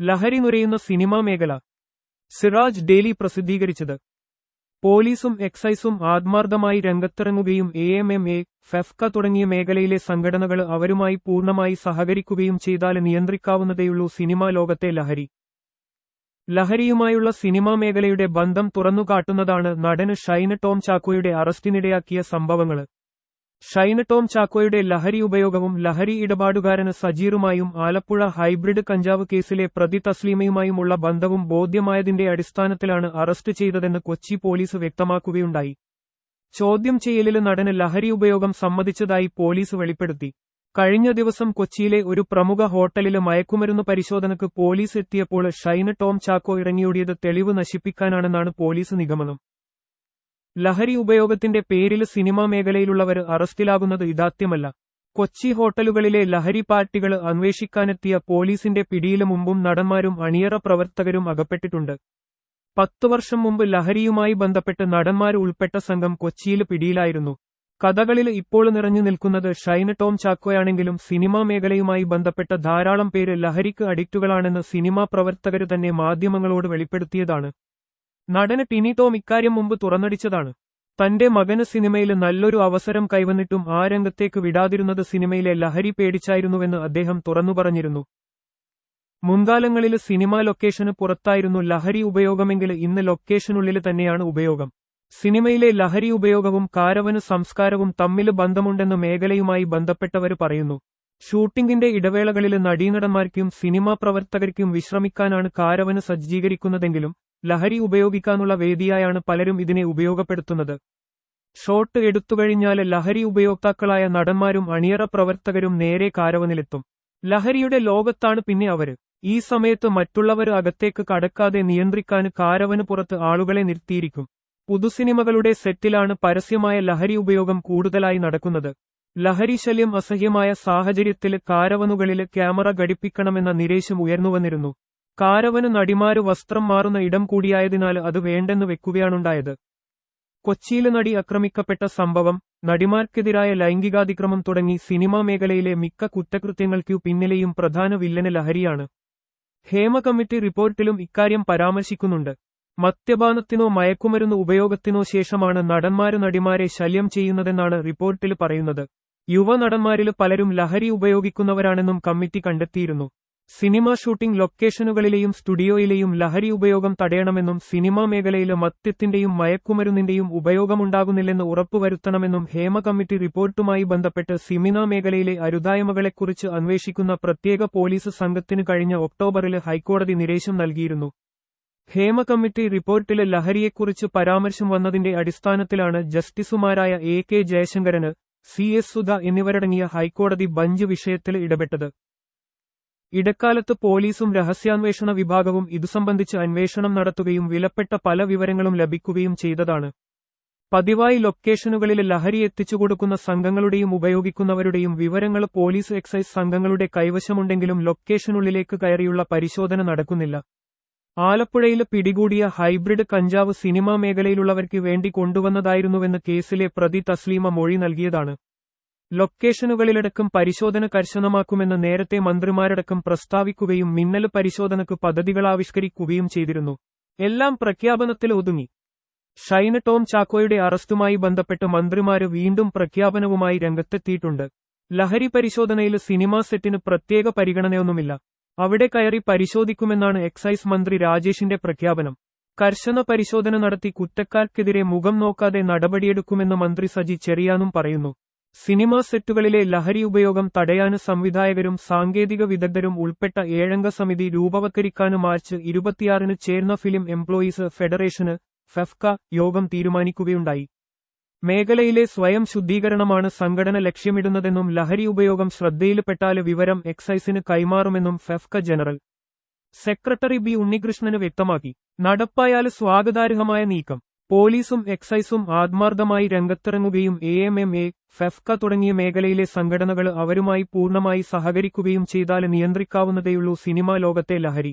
ലഹരി നുരയുന്ന സിനിമാ മേഖല. സിറാജ് ഡെയിലി പ്രസിദ്ധീകരിച്ചത്. പോലീസും എക്സൈസും ആത്മാർത്ഥമായി രംഗത്തിറങ്ങുകയും A M M A FEFKA തുടങ്ങിയ മേഖലയിലെ സംഘടനകൾ അവരുമായി പൂർണമായി സഹകരിക്കുകയും ചെയ്താൽ നിയന്ത്രിക്കാവുന്നതേയുള്ളൂ സിനിമാ ലോകത്തെ ലഹരി. ലഹരിയുമായുള്ള സിനിമാ മേഖലയുടെ ബന്ധം തുറന്നുകാട്ടുന്നതാണ് നടന് ഷൈന ടോം ചാക്കോയുടെ അറസ്റ്റിനിടയാക്കിയ സംഭവങ്ങൾ ഷൈന് ടോം ചാക്കോയുടെ ലഹരി ഉപയോഗവും ലഹരി ഇടപാടുകാരന് സജീറുമായും ആലപ്പുഴ ഹൈബ്രിഡ് കഞ്ചാവ് കേസിലെ പ്രതി തസ്ലീമയുമായുമുള്ള ബന്ധവും ബോധ്യമായതിന്റെ അടിസ്ഥാനത്തിലാണ് അറസ്റ്റ് ചെയ്തതെന്ന് കൊച്ചി പോലീസ് വ്യക്തമാക്കുകയുണ്ടായി. ചോദ്യം ചെയ്യലിൽ നടന് ലഹരി ഉപയോഗം സമ്മതിച്ചതായി പോലീസ് വെളിപ്പെടുത്തി. കഴിഞ്ഞ ദിവസം കൊച്ചിയിലെ ഒരു പ്രമുഖ ഹോട്ടലിലെ മയക്കുമരുന്ന് പരിശോധനക്ക് പോലീസ് എത്തിയപ്പോൾ ഷൈന ടോം ചാക്കോ ഇറങ്ങിയോടിയത് തെളിവ് നശിപ്പിക്കാനാണെന്നാണ് പോലീസ് നിഗമനം. ലഹരി ഉപയോഗത്തിന്റെ പേരിൽ സിനിമാ മേഖലയിലുള്ളവർ അറസ്റ്റിലാകുന്നത് ഇതാത്യമല്ല കൊച്ചി ഹോട്ടലുകളിലെ ലഹരി പാർട്ടികൾ അന്വേഷിക്കാനെത്തിയ പോലീസിന്റെ പിടിയിൽ മുമ്പും നടന്മാരും അണിയറ പ്രവർത്തകരും അകപ്പെട്ടിട്ടുണ്ട്. പത്തു വർഷം മുമ്പ് ലഹരിയുമായി ബന്ധപ്പെട്ട് നടന്മാർ ഉൾപ്പെട്ട സംഘം കൊച്ചിയിൽ പിടിയിലായിരുന്നു. കഥകളിൽ ഇപ്പോൾ നിറഞ്ഞു നിൽക്കുന്നത് ഷൈന ടോം ചാക്കോയാണെങ്കിലും സിനിമാ മേഖലയുമായി ബന്ധപ്പെട്ട ധാരാളം പേര് ലഹരിക്ക് അഡിക്റ്റുകളാണെന്ന് സിനിമാ പ്രവർത്തകര് തന്നെ മാധ്യമങ്ങളോട് വെളിപ്പെടുത്തിയതാണ്. നടന് ടിനി ടോം ഇക്കാര്യം മുമ്പ് തുറന്നടിച്ചതാണ്. തന്റെ മകന് സിനിമയിൽ നല്ലൊരു അവസരം കൈവന്നിട്ടും ആ രംഗത്തേക്ക് വിടാതിരുന്നത് സിനിമയിലെ ലഹരി പേടിച്ചായിരുന്നുവെന്ന് അദ്ദേഹം തുറന്നു പറഞ്ഞിരുന്നു. മുൻകാലങ്ങളിൽ സിനിമാ ലൊക്കേഷന് പുറത്തായിരുന്നു ലഹരി ഉപയോഗമെങ്കിൽ ഇന്ന് ലൊക്കേഷനുള്ളിൽ തന്നെയാണ് ഉപയോഗം. സിനിമയിലെ ലഹരി ഉപയോഗവും കാരവന് സംസ്കാരവും തമ്മിൽ ബന്ധമുണ്ടെന്ന് മേഖലയുമായി ബന്ധപ്പെട്ടവർ പറയുന്നു. ഷൂട്ടിംഗിന്റെ ഇടവേളകളിൽ നടീനടന്മാർക്കും സിനിമാ പ്രവർത്തകർക്കും വിശ്രമിക്കാനാണ് കാരവന് സജ്ജീകരിക്കുന്നതെങ്കിലും ലഹരി ഉപയോഗിക്കാനുള്ള വേദിയായാണ് പലരും ഇതിനെ ഉപയോഗപ്പെടുത്തുന്നത്. ഷോട്ട് എടുത്തുകഴിഞ്ഞാൽ ലഹരി ഉപയോക്താക്കളായ നടന്മാരും അണിയറ പ്രവർത്തകരും നേരെ കാരവനിലെത്തും. ലഹരിയുടെ ലോകത്താണ് പിന്നെ അവർ. ഈ സമയത്ത് മറ്റുള്ളവർ അകത്തേക്ക് കടക്കാതെ നിയന്ത്രിക്കാൻ കാരവന് പുറത്ത് ആളുകളെ നിർത്തിയിരിക്കും. പുതുസിനിമകളുടെ സെറ്റിലാണ് പരസ്യമായ ലഹരി ഉപയോഗം കൂടുതലായി നടക്കുന്നത്. ലഹരി ശല്യം അസഹ്യമായ സാഹചര്യത്തിൽ കാരവനുകളിൽ ക്യാമറ ഘടിപ്പിക്കണമെന്ന നിരേശം ഉയർന്നുവന്നിരുന്നു. കാരവന് നടിമാര് വസ്ത്രം മാറുന്ന ഇടം കൂടിയായതിനാൽ അത് വേണ്ടെന്ന് വെക്കുകയാണുണ്ടായത്. കൊച്ചിയിലെ നടി ആക്രമിക്കപ്പെട്ട സംഭവം നടിമാർക്കെതിരായ ലൈംഗികാതിക്രമം തുടങ്ങി സിനിമാ മേഖലയിലെ മിക്ക കുറ്റകൃത്യങ്ങൾക്കു പിന്നിലെയും പ്രധാന വില്ലന് ലഹരിയാണ്. ഹേമ കമ്മിറ്റി റിപ്പോർട്ടിലും ഇക്കാര്യം പരാമർശിക്കുന്നുണ്ട്. മദ്യപാനത്തിനോ മയക്കുമരുന്ന് ഉപയോഗത്തിനോ ശേഷമാണ് നടന്മാര് നടിമാരെ ശല്യം ചെയ്യുന്നതെന്നാണ് റിപ്പോർട്ടിൽ പറയുന്നത്. യുവ നടന്മാരിൽ പലരും ലഹരി ഉപയോഗിക്കുന്നവരാണെന്നും കമ്മിറ്റി കണ്ടെത്തിയിരുന്നു. സിനിമാ ഷൂട്ടിംഗ് ലൊക്കേഷനുകളിലെയും സ്റ്റുഡിയോയിലെയും ലഹരി ഉപയോഗം തടയണമെന്നും സിനിമാ മേഖലയിലെ മദ്യത്തിന്റെയും മയക്കുമരുന്നിന്റെയും ഉപയോഗമുണ്ടാകുന്നില്ലെന്ന് ഉറപ്പുവരുത്തണമെന്നും ഹേമ കമ്മിറ്റി റിപ്പോർട്ടുമായി ബന്ധപ്പെട്ട് സിമിനാ മേഖലയിലെ അരുതായ്മകളെക്കുറിച്ച് അന്വേഷിക്കുന്ന പ്രത്യേക പോലീസ് സംഘത്തിന് കഴിഞ്ഞ ഒക്ടോബറിൽ ഹൈക്കോടതി നിരേശം നൽകിയിരുന്നു. ഹേമ കമ്മിറ്റി റിപ്പോർട്ടിലെ ലഹരിയെക്കുറിച്ച് പരാമർശം വന്നതിന്റെ അടിസ്ഥാനത്തിലാണ് ജസ്റ്റിസുമാരായ എ കെ ജയശങ്കരന് സി എസ് സുധ എന്നിവരടങ്ങിയ ഹൈക്കോടതി ബഞ്ച് വിഷയത്തിൽ ഇടപെട്ടത്. ഇടക്കാലത്ത് പോലീസും രഹസ്യാന്വേഷണ വിഭാഗവും ഇതുസംബന്ധിച്ച് അന്വേഷണം നടത്തുകയും വിലപ്പെട്ട പല വിവരങ്ങളും ലഭിക്കുകയും ചെയ്തതാണ്. പതിവായി ലൊക്കേഷനുകളിൽ ലഹരി എത്തിച്ചുകൊടുക്കുന്ന സംഘങ്ങളുടെയും ഉപയോഗിക്കുന്നവരുടെയും വിവരങ്ങൾ പോലീസ് എക്സൈസ് സംഘങ്ങളുടെ കൈവശമുണ്ടെങ്കിലും ലൊക്കേഷനുള്ളിലേക്ക് കയറിയുള്ള പരിശോധന നടക്കുന്നില്ല. ആലപ്പുഴയിൽ പിടികൂടിയ ഹൈബ്രിഡ് കഞ്ചാവ് സിനിമാ മേഖലയിലുള്ളവർക്ക് വേണ്ടി കൊണ്ടുവന്നതായിരുന്നുവെന്ന് കേസിലെ പ്രതി തസ്ലീമ മൊഴി നൽകിയതാണ്. ലൊക്കേഷനുകളിലടക്കം പരിശോധന കർശനമാക്കുമെന്ന് നേരത്തെ മന്ത്രിമാരടക്കം പ്രസ്താവിക്കുകയും മിന്നൽ പരിശോധനക്ക് പദ്ധതികളാവിഷ്കരിക്കുകയും ചെയ്തിരുന്നു. എല്ലാം പ്രഖ്യാപനത്തിൽ ഒതുങ്ങി. ഷൈന ടോം ചാക്കോയുടെ അറസ്റ്റുമായി ബന്ധപ്പെട്ട് മന്ത്രിമാര് വീണ്ടും പ്രഖ്യാപനവുമായി രംഗത്തെത്തിയിട്ടുണ്ട്. ലഹരി പരിശോധനയിൽ സിനിമാ സെറ്റിന് പ്രത്യേക പരിഗണനയൊന്നുമില്ല. അവിടെ കയറി പരിശോധിക്കുമെന്നാണ് എക്സൈസ് മന്ത്രി രാജേഷിന്റെ പ്രഖ്യാപനം. കർശന പരിശോധന നടത്തി കുറ്റക്കാർക്കെതിരെ മുഖം നോക്കാതെ നടപടിയെടുക്കുമെന്ന് മന്ത്രി സജി ചെറിയാനും പറയുന്നു. സിനിമാ സെറ്റുകളിലെ ലഹരി ഉപയോഗം തടയാന് സംവിധായകരും സാങ്കേതിക വിദഗ്ധരും ഉൾപ്പെട്ട ഏഴംഗ സമിതി രൂപവത്കരിക്കാന് മാർച്ച് ഇരുപത്തിയാറിന് ചേർന്ന ഫിലിം എംപ്ലോയീസ് ഫെഡറേഷന് ഫെഫ്ക യോഗം തീരുമാനിക്കുകയുണ്ടായി. മേഖലയിലെ സ്വയം ശുദ്ധീകരണമാണ് സംഘടന ലക്ഷ്യമിടുന്നതെന്നും ലഹരി ഉപയോഗം ശ്രദ്ധയിൽപ്പെട്ടാൽ വിവരം എക്സൈസിന് കൈമാറുമെന്നും FEFKA general secretary B Unnikrishnan വ്യക്തമാക്കി. നടപ്പായാൽ സ്വാഗതാർഹമായ നീക്കം. പോലീസും എക്സൈസും ആത്മാർത്ഥമായി രംഗത്തിറങ്ങുകയും A M M A FEFKA തുടങ്ങിയ മേഖലയിലെ സംഘടനകൾ അവരുമായി പൂർണമായി സഹകരിക്കുകയും ചെയ്താൽ നിയന്ത്രിക്കാവുന്നതേയുള്ളൂ സിനിമാ ലോകത്തെ ലഹരി.